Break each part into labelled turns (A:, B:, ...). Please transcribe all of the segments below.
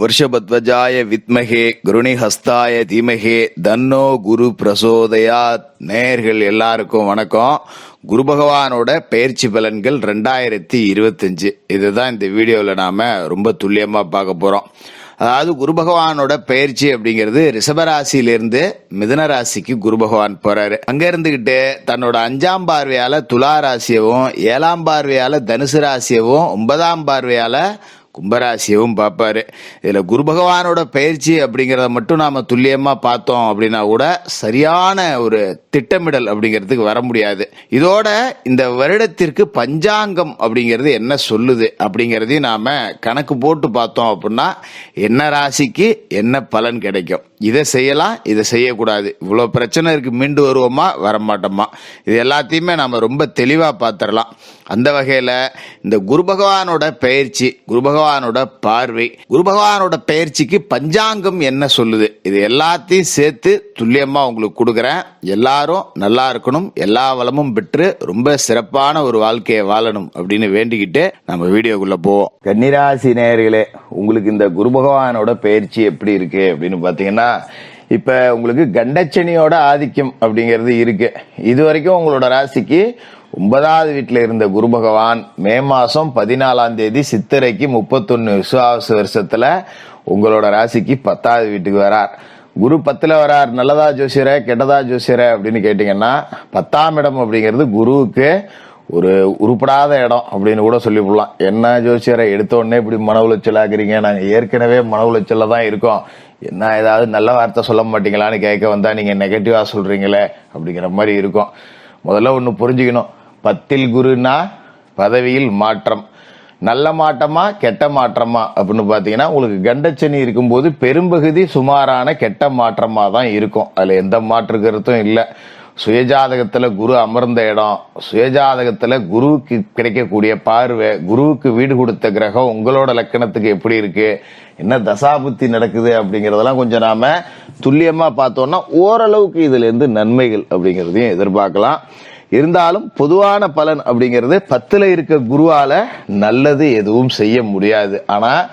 A: வருஷபத்வஜாய வித்மகே குருணி ஹஸ்தாய தீமகே தன்னோ குரு பிரசோதயாத் நேயர்கள் எல்லாருக்கும் வணக்கம். குரு பகவானோட பயிற்சி பலன்கள் ரெண்டாயிரத்தி இருபத்தஞ்சு. இதுதான் இந்த வீடியோவில் நாம ரொம்ப துல்லியமாக பார்க்க போறோம். அதாவது குரு பகவானோட பயிற்சி அப்படிங்கிறது ரிஷபராசியிலிருந்து மிதன ராசிக்கு குரு பகவான் போறாரு. அங்க இருந்துகிட்டு தன்னோட அஞ்சாம் பார்வையால துலா ராசியவும் ஏழாம் பார்வையால தனுசு ராசியவும் ஒன்பதாம் பார்வையால கும்பராசியவும் பார்ப்பாரு. இதில் குரு பகவானோட பயிற்சி அப்படிங்கிறத மட்டும் நாம் துல்லியமாக பார்த்தோம் அப்படின்னா கூட சரியான ஒரு திட்டமிடல் அப்படிங்கிறதுக்கு வர முடியாது. இதோட இந்த வருடத்திற்கு பஞ்சாங்கம் அப்படிங்கிறது என்ன சொல்லுது அப்படிங்கிறதையும் நாம் கணக்கு போட்டு பார்த்தோம் அப்படின்னா என்ன ராசிக்கு என்ன பலன் கிடைக்கும். இதை செய்யலாம் இதை செய்யக்கூடாது. இவ்வளோ பிரச்சனை இருக்குது மீண்டு வருவோமா வரமாட்டோமா? இது எல்லாத்தையுமே நாம் ரொம்ப தெளிவாக பார்த்துடலாம். அந்த வகையில் இந்த குரு பகவானோட பயிற்சி குரு பகவானோட பார்வை குரு பகவானோட பயிற்சிக்கு பஞ்சாங்கம் என்ன சொல்லுது? இது எல்லாத்தையும் சேர்த்து துல்லியமா உங்களுக்கு கொடுக்குறேன். எல்லாரும் நல்லா இருக்கணும். எல்லா வளமும் பெற்று ரொம்ப சிறப்பான ஒரு வாழ்க்கையை வாழணும் அப்படின்னு வேண்டிக்கிட்டு நம்ம வீடியோக்குள்ள போவோம். கன்னிராசி நேர்களே உங்களுக்கு இந்த குரு பகவானோட பயிற்சி எப்படி இருக்கு அப்படின்னு பாத்தீங்கன்னா இப்ப உங்களுக்கு கண்டச்சனியோட ஆதிக்கம் அப்படிங்கிறது இருக்கு. இது வரைக்கும் உங்களோட ராசிக்கு ஒன்பதாவது வீட்டில் இருந்த குரு பகவான் மே மாதம் பதினாலாம் தேதி சித்திரைக்கு முப்பத்தொன்னு விசுவாச வருஷத்தில் உங்களோட ராசிக்கு பத்தாவது வீட்டுக்கு வரார். குரு பத்தில் வரார். நல்லதா ஜோசியர கெட்டதா ஜோசியர அப்படின்னு கேட்டிங்கன்னா பத்தாம் இடம் அப்படிங்கிறது குருவுக்கு ஒரு உருப்படாத இடம் அப்படின்னு கூட சொல்லிவிடலாம். என்ன ஜோசியரை எடுத்த உடனே இப்படி மன உளைச்சல் நாங்கள் ஏற்கனவே மன உளைச்சலில் தான் இருக்கோம். என்ன ஏதாவது நல்ல வார்த்தை சொல்ல மாட்டீங்களான்னு கேட்க வந்தால் நீங்கள் நெகட்டிவாக சொல்கிறீங்களே அப்படிங்கிற மாதிரி இருக்கும். முதல்ல ஒன்று புரிஞ்சுக்கணும். பத்தில் குருனா பதவியில் மாற்றம். நல்ல மாற்றமா கெட்ட மாற்றமா அப்படின்னு பாத்தீங்கன்னா உங்களுக்கு கண்டச்சனி இருக்கும்போது பெரும்பகுதி சுமாரான கெட்ட மாற்றமா தான் இருக்கும். அதுல எந்த மாற்று கருத்தும் இல்லை. சுயஜாதகத்துல குரு அமர்ந்த இடம் சுயஜாதகத்துல குருவுக்கு கிடைக்கக்கூடிய பார்வை குருவுக்கு வீடு கொடுத்த கிரகம் உங்களோட லக்கணத்துக்கு எப்படி இருக்கு என்ன தசாபுத்தி நடக்குது அப்படிங்கறதெல்லாம் கொஞ்சம் நாம துல்லியமா பார்த்தோம்னா ஓரளவுக்கு இதுல இருந்து நன்மைகள் அப்படிங்கிறதையும் எதிர்பார்க்கலாம். இருந்தாலும் பொதுவான பலன் அப்படிங்கிறது பத்துல இருக்க குருவால நல்லது எதுவும் செய்ய முடியாது. ஆனா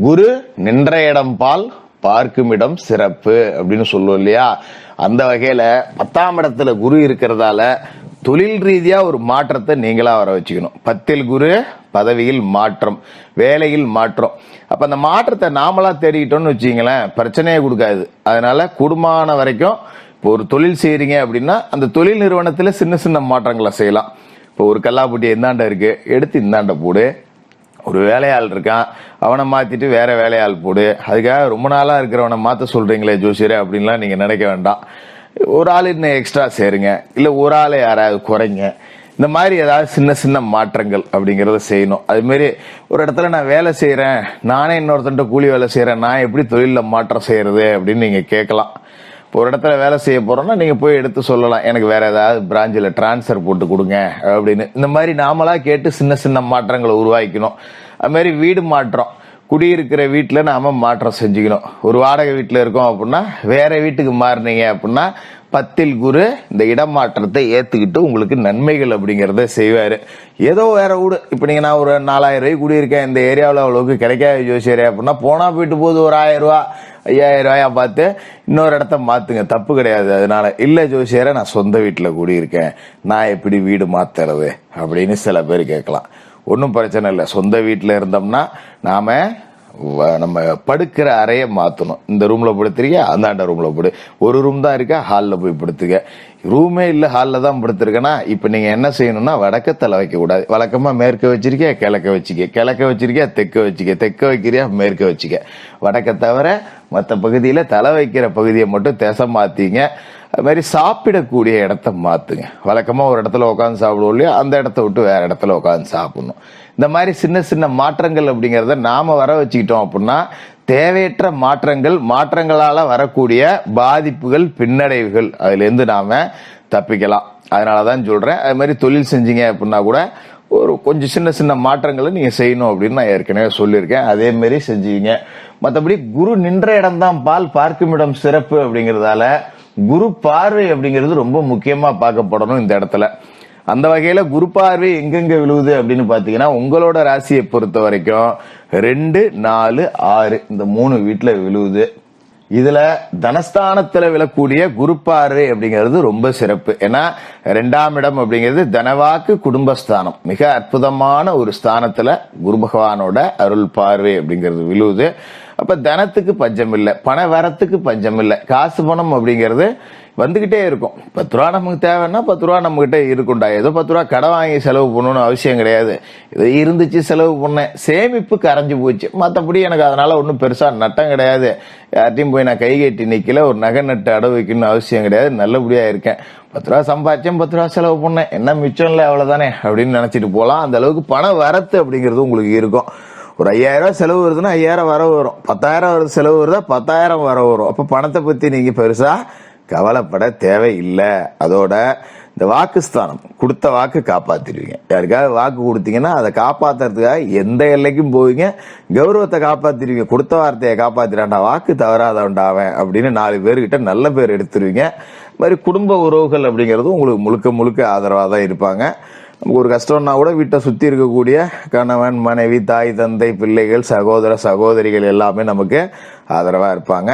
A: குரு நின்ற இடம் பால் பார்க்கும் இடம் சிறப்பு அப்படின்னு சொல்லுவோம் இல்லையா? அந்த வகையில பத்தாம் இடத்துல குரு இருக்கிறதால தொழில் ரீதியா ஒரு மாற்றத்தை நீங்களா வர வச்சுக்கணும். பத்தில் குரு பதவியில் மாற்றம் வேலையில் மாற்றம். அப்ப அந்த மாற்றத்தை நாமளா தேடிக்கிட்டோம்னு வச்சுங்களேன் பிரச்சனையே கொடுக்காது. அதனால கூடுமான வரைக்கும் இப்போ ஒரு தொழில் செய்யறீங்க அப்படின்னா அந்த தொழில் நிறுவனத்தில் சின்ன சின்ன மாற்றங்களை செய்யலாம். இப்போ ஒரு கல்லாப்பட்டி இந்தாண்ட இருக்கு எடுத்து இந்தாண்ட போடு. ஒரு வேலையாள் இருக்கான் அவனை மாத்திட்டு வேற வேலையாள் போடு. அதுக்காக ரொம்ப நாளா இருக்கிறவனை மாத்த சொல்றீங்களே ஜோசியரே அப்படின்லாம் நீங்க நினைக்க வேண்டாம். ஒரு ஆள் இன்னும் எக்ஸ்ட்ரா சேருங்க. இல்ல ஒரு ஆள் யாராவது குறைங்க. இந்த மாதிரி ஏதாவது சின்ன சின்ன மாற்றங்கள் அப்படிங்கிறத செய்யணும். அது மாதிரி ஒரு இடத்துல நான் வேலை செய்யறேன் நானே இன்னொருத்தன்ட்ட கூலி வேலை செய்யறேன் நான் எப்படி தொழிலில் மாற்றம் செய்யறது அப்படின்னு நீங்க கேட்கலாம். இப்போ ஒரு இடத்துல வேலை செய்ய போறோம்னா நீங்க போய் எடுத்து சொல்லலாம். எனக்கு வேற ஏதாவது பிராஞ்சில் டிரான்ஸ்ஃபர் போட்டு கொடுங்க அப்படின்னு. இந்த மாதிரி நாமளா கேட்டு சின்ன சின்ன மாற்றங்களை உருவாக்கணும் அது மாதிரி வீடு மாற்றம். குடியிருக்கிற வீட்டில் நாம மாற்றம் செஞ்சுக்கணும். ஒரு வாடகை வீட்டில் இருக்கோம் அப்படின்னா வேற வீட்டுக்கு மாறினீங்க அப்படின்னா பத்தில் குரு இந்த இடமாற்றத்தை ஏத்துக்கிட்டு உங்களுக்கு நன்மைகள் அப்படிங்கறத செய்வாரு. ஏதோ வேற வீடு இப்போ நீங்க நான் ஒரு நாலாயிரம் ரூபாய் குடியிருக்கேன். இந்த ஏரியாவில் அவ்வளவுக்கு கிடைக்காத ஜோசியரே. அப்படின்னா போனா போயிட்டு போகுது ஒரு ஆயிரம் ரூபாய் ஐயாயிரம் ரூபாயா பார்த்து இன்னொரு இடத்த மாத்துங்க. தப்பு கிடையாது அதனால. இல்ல ஜோசியரை நான் சொந்த வீட்டில் குடியிருக்கேன். நான் எப்படி வீடு மாத்துறது அப்படின்னு சில பேர் கேட்கலாம். ஒன்றும் பிரச்சனை இல்லை. சொந்த வீட்டில் இருந்தோம்னா நாம நம்ம படுக்கிற அறையை மாற்றணும் இந்த ரூமில் படுத்துறியா அந்தாண்ட ரூமில் படு. ஒரு ரூம் தான் இருக்கா? ஹாலில் போய் படுத்துக்க. ரூமே இல்லை ஹாலில் தான் படுத்திருக்கேன்னா இப்போ நீங்கள் என்ன செய்யணும்னா வடக்க தலை வைக்கக்கூடாது. வழக்கமாக மேற்க வச்சிருக்கியா? கிழக்க வச்சுக்க. கிழக்க வச்சிருக்கியா? தெற்க வச்சுக்க. தெற்க வைக்கிறியா? மேற்க வச்சுக்க. வடக்க தவிர மற்ற பகுதியில் தலை வைக்கிற பகுதியை மட்டும் திசை மாற்றிங்க அது மாதிரி சாப்பிடக்கூடிய இடத்த மாத்துங்க. வழக்கமாக ஒரு இடத்துல உட்காந்து சாப்பிடுவோம் இல்லையா? அந்த இடத்த விட்டு வேறு இடத்துல உட்காந்து சாப்பிடணும். இந்த மாதிரி சின்ன சின்ன மாற்றங்கள் அப்படிங்கிறத நாம் வர வச்சுக்கிட்டோம் அப்படின்னா தேவையற்ற மாற்றங்கள் மாற்றங்களால் வரக்கூடிய பாதிப்புகள் பின்னடைவுகள் அதுலேருந்து நாம் தப்பிக்கலாம். அதனால தான் சொல்கிறேன் அது மாதிரி தொழில் செஞ்சீங்க அப்படின்னா கூட ஒரு கொஞ்சம் சின்ன சின்ன மாற்றங்களை நீங்கள் செய்யணும் அப்படின்னு நான் ஏற்கனவே சொல்லியிருக்கேன். அதே மாதிரி மற்றபடி குரு நின்ற இடம்தான் பால் பார்க்கும் இடம் சிறப்பு அப்படிங்கிறதால குரு பார்வை அப்படிங்கிறது ரொம்ப முக்கியமா பார்க்கப்படணும் இந்த இடத்துல. அந்த வகையில குரு பார்வை எங்கெங்க விழுவுது அப்படின்னு பாத்தீங்கன்னா உங்களோட ராசியை பொறுத்த வரைக்கும் ரெண்டு நாலு ஆறு இந்த மூணு வீட்டுல விழுவுது. இதுல தனஸ்தானத்துல விழக்கூடிய குரு பார்வை அப்படிங்கிறது ரொம்ப சிறப்பு. ஏன்னா ரெண்டாம் இடம் அப்படிங்கிறது தனவாக்கு குடும்பஸ்தானம். மிக அற்புதமான ஒரு ஸ்தானத்துல குரு பகவானோட அருள் பார்வை அப்படிங்கிறது விழுவுது. அப்ப தனத்துக்கு பஞ்சம் இல்லை பண வரத்துக்கு பஞ்சம் இல்லை. காசு பணம் அப்படிங்கிறது வந்துகிட்டே இருக்கும். பத்து ரூபா நமக்கு தேவைன்னா பத்து ரூபா நம்ம கிட்ட இருக்கும்டா ஏதோ பத்து ரூபா கடை வாங்கி செலவு பண்ணணும்னு அவசியம் கிடையாது. இது இருந்துச்சு செலவு பண்ணேன் சேமிப்பு கரைஞ்சு போச்சு. மற்றபடி எனக்கு அதனால ஒன்றும் பெருசாக நட்டம் கிடையாது. யார்ட்டையும் போய் நான் கை கட்டி நிக்கல ஒரு நகை நட்டு அடவு வைக்கணும்னு அவசியம் கிடையாது. நல்லபடியாக இருக்கேன். பத்து ரூபா சம்பாதிச்சேன் பத்து ரூபா செலவு பண்ணேன். என்ன மிச்சம் இல்லை அவ்வளோதானே அப்படின்னு நினச்சிட்டு போகலாம் அந்த அளவுக்கு பண வரத்து அப்படிங்கிறது உங்களுக்கு இருக்கும். ஒரு ஐயாயிரம் ரூபாய் செலவு வருதுன்னா ஐயாயிரம் வர வரும். பத்தாயிரம் வருது செலவு வருதா? பத்தாயிரம் வர வரும். அப்ப பணத்தை பத்தி நீங்க பெருசா கவலைப்பட தேவையில்லை. அதோட இந்த வாக்குஸ்தானம் கொடுத்த வாக்கு காப்பாத்திடுவீங்க. யாருக்காவது வாக்கு கொடுத்தீங்கன்னா அதை காப்பாத்துறதுக்காக எந்த எல்லைக்கும் போவீங்க. கௌரவத்தை காப்பாத்திடுவீங்க. கொடுத்த வார்த்தையை காப்பாத்திடாண்டா வாக்கு தவறாதவன்டா அப்படின்னு நாலு பேர்கிட்ட நல்ல பேர் எடுத்துருவீங்க. மாதிரி குடும்ப உறவுகள் அப்படிங்கிறதும் உங்களுக்கு முழுக்க முழுக்க ஆதரவாக தான் இருப்பாங்க. நமக்கு ஒரு கஷ்டம்னா கூட வீட்டை சுத்தி இருக்கக்கூடிய கணவன் மனைவி தாய் தந்தை பிள்ளைகள் சகோதர சகோதரிகள் எல்லாமே நமக்கு ஆதரவா இருப்பாங்க.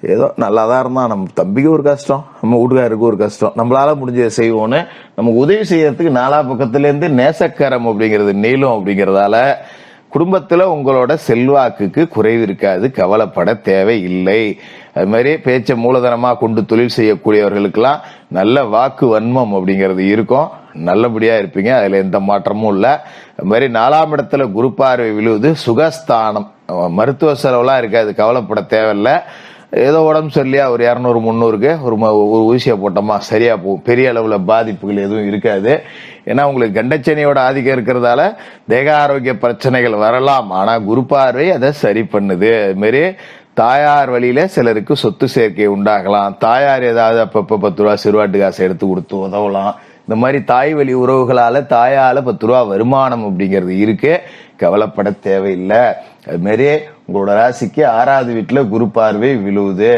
A: ஏதோ நல்லா தான் இருந்தான். நம்ம தம்பிக்கு ஒரு கஷ்டம் நம்ம வீட்டுக்காருக்கு ஒரு கஷ்டம். நம்மளால முடிஞ்சதை செய்வோம்னு நமக்கு உதவி செய்யறதுக்கு நாலா பக்கத்துல இருந்து நேசக்கரம் அப்படிங்கிறது நீளம் அப்படிங்கறதால குடும்பத்தில் உங்களோட செல்வாக்குக்கு குறைவு இருக்காது கவலைப்பட தேவையில்லை. அது மாதிரி பேச்சை மூலதனமாக கொண்டு தொழில் செய்யக்கூடியவர்களுக்கெல்லாம் நல்ல வாக்கு வன்மம் அப்படிங்கிறது இருக்கும். நல்லபடியாக இருப்பீங்க அதில் எந்த மாற்றமும் இல்லை. அது மாதிரி நாலாம் இடத்துல குரு பார்வை விழுவது சுகஸ்தானம். மருத்துவ செலவுலாம் இருக்காது கவலைப்பட தேவையில்லை. ஏதோ உடம்பு சரியில்லையா? ஒரு இரநூறு முந்நூறுக்கு ஒரு ம- ஒரு ஊசியை போட்டோமா? சரியா போகும் பெரிய அளவில் பாதிப்புகள் எதுவும் இருக்காது. ஏன்னா உங்களுக்கு கண்டச்சனியோட ஆதிக்கம் இருக்கிறதால தேக ஆரோக்கிய பிரச்சனைகள் வரலாம். ஆனால் குரு பார்வை அதை சரி பண்ணுது. அதுமாரி தாயார் வழியில சிலருக்கு சொத்து சேர்க்கை உண்டாகலாம். தாயார் ஏதாவது அப்பப்போ பத்து ரூபா சிறுவாட்டு காசு எடுத்து கொடுத்து உதவலாம். இந்த மாதிரி தாய் வழி உறவுகளால தாயால பத்து ரூபா வருமானம் அப்படிங்கிறது இருக்கு. கவலைப்பட தேவையில்லை. அதுமாரி உங்களோட ராசிக்கு ஆறாவது வீட்டுல குரு பார்வை விழுவுது.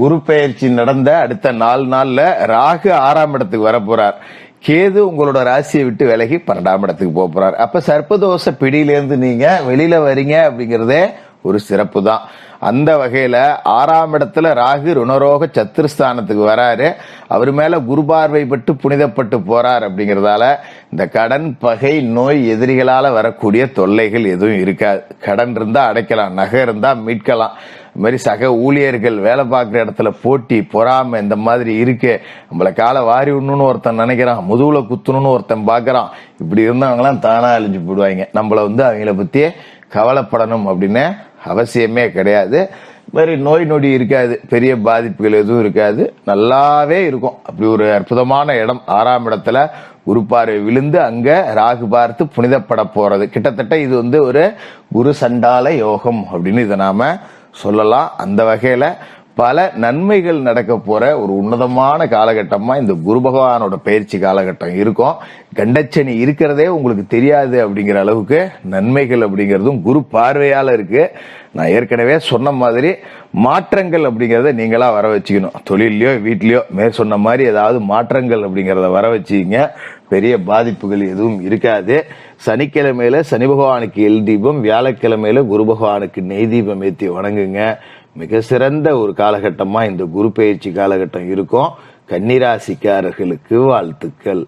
A: குரு பெயர்ச்சி நடந்த அடுத்த நாலு நாள்ல ராகு ஆறாம் இடத்துக்கு வர போறார். கேது உங்களோட ராசியை விட்டு விலகி பன்னெண்டாம் இடத்துக்கு போக போறார். அப்ப சர்ப்பதோஷ பிடியிலேருந்து நீங்க வெளியில வரீங்க அப்படிங்கறதே ஒரு சிறப்பு தான் அந்த வகையில் ஆறாம் இடத்துல ராகு ருணரோக சத்துருஸ்தானத்துக்கு வராரு. அவர் மேலே குருபார்வை பட்டு புனிதப்பட்டு போறார் அப்படிங்கிறதால இந்த கடன் பகை நோய் எதிரிகளால் வரக்கூடிய தொல்லைகள் எதுவும் இருக்காது. கடன் இருந்தால் அடைக்கலாம் நகை இருந்தால் மீட்கலாம். இது மாதிரி சக ஊழியர்கள் வேலை பார்க்குற இடத்துல போட்டி பொறாமை இந்த மாதிரி இருக்கு. நம்மளை காலை வாரி விடணும்னு ஒருத்தன் நினைக்கிறான் முதுகுல குத்தணும்னு ஒருத்தன் பார்க்குறான். இப்படி இருந்தவங்களாம் தானா அழிஞ்சு போடுவாங்க நம்மளை வந்து அவங்கள பற்றியே கவலைப்படணும் அப்படின்னு அவசியமே கிடையாது. இது மாதிரி நோய் நொடி இருக்காது. பெரிய பாதிப்புகள் எதுவும் இருக்காது. நல்லாவே இருக்கும். அப்படி ஒரு அற்புதமான இடம். ஆறாம் இடத்துல உருப்பார்வை விழுந்து அங்க ராகு பார்த்து புனிதப்பட போறது. கிட்டத்தட்ட இது வந்து ஒரு குரு சண்டால யோகம் அப்படின்னு இதை நாம சொல்லலாம். அந்த வகையில பல நன்மைகள் நடக்க போற ஒரு உன்னதமான காலகட்டமா இந்த குரு பகவானோட பயிற்சி காலகட்டம் இருக்கும். கண்டச்சனி இருக்கிறதே உங்களுக்கு தெரியாது அப்படிங்கிற அளவுக்கு நன்மைகள் அப்படிங்கிறதும் குரு பார்வையால இருக்கு. நான் ஏற்கனவே சொன்ன மாதிரி மாற்றங்கள் அப்படிங்கிறத நீங்களா வர வச்சுக்கணும். தொழிலையோ வீட்லயோ மேற் சொன்ன மாதிரி ஏதாவது மாற்றங்கள் அப்படிங்கிறத வர வச்சுக்கிங்க. பெரிய பாதிப்புகள் எதுவும் இருக்காது. சனிக்கிழமையில சனி பகவானுக்கு எல் தீபம் வியாழக்கிழமையில குரு பகவானுக்கு நெய் தீபம் ஏற்றி வணங்குங்க. மிக சிறந்த ஒரு காலகட்டமாக இந்த குரு பயிற்சி காலகட்டம் இருக்கும். கன்னிராசிக்காரர்களுக்கு வாழ்த்துக்கள்.